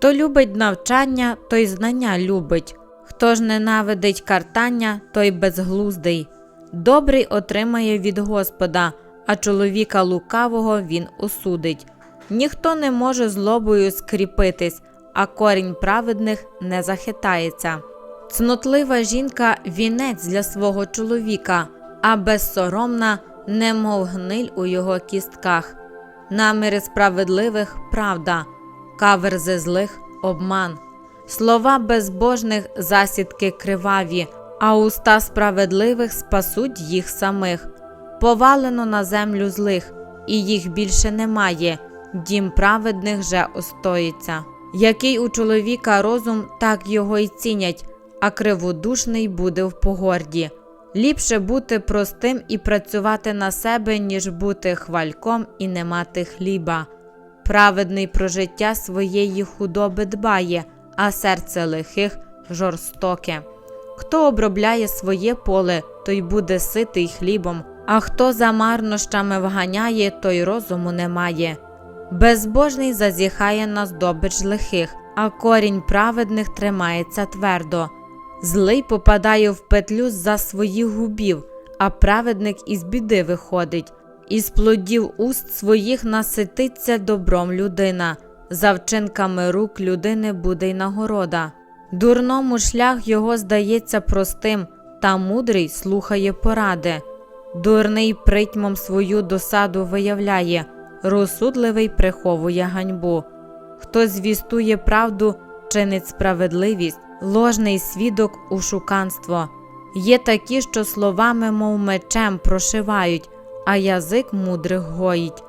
Хто любить навчання, той знання любить, хто ж ненавидить картання, той безглуздий. Добрий отримає від Господа, а чоловіка лукавого він осудить. Ніхто не може злобою скріпитись, а корінь праведних не захитається. Цнотлива жінка вінець для свого чоловіка, а безсоромна, немов гниль у його кістках. Наміри справедливих правда, каверзи злих обман. Слова безбожних засідки криваві, а уста справедливих спасуть їх самих. Повалено на землю злих, і їх більше немає, дім праведних же остоїться. Який у чоловіка розум, так його й цінять, а криводушний буде в погорді. Ліпше бути простим і працювати на себе, ніж бути хвальком і не мати хліба. Праведний про життя своєї худоби дбає, а серце лихих жорстоке. Хто обробляє своє поле, той буде ситий хлібом, а хто за марнощами вганяє, той розуму не має. Безбожний зазіхає на здобич лихих, а корінь праведних тримається твердо. Злий попадає в петлю за своїх губів, а праведник із біди виходить. Із плодів уст своїх насититься добром людина, за вчинками рук людини буде й нагорода. Дурному шлях його здається простим, та мудрий слухає поради. Дурний притьмом свою досаду виявляє, розсудливий приховує ганьбу. Хто звістує правду, чинить справедливість, ложний свідок у шуканство. Є такі, що словами, мов мечем, прошивають, а язик мудрих гоїть.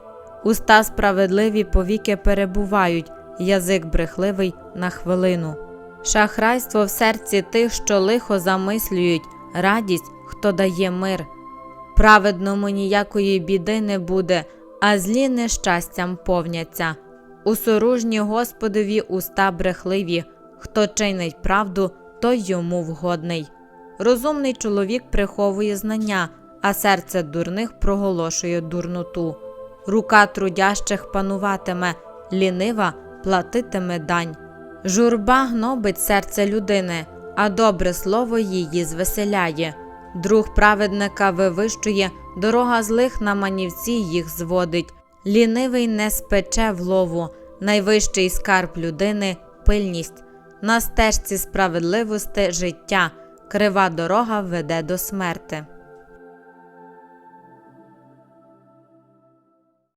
Уста справедливі повіки перебувають, язик брехливий на хвилину. Шахрайство в серці тих, що лихо замислюють, радість, хто дає мир. Праведному ніякої біди не буде, а злі нещастям повняться. Усоружні Господові уста брехливі, хто чинить правду, той йому вгодний. Розумний чоловік приховує знання, а серце дурних проголошує дурноту. Рука трудящих пануватиме, лінива платитиме дань. Журба гнобить серце людини, а добре слово її звеселяє. Друг праведника вивищує, дорога злих на манівці їх зводить. Лінивий не спече в лову, найвищий скарб людини пильність. На стежці справедливості життя, крива дорога веде до смерти.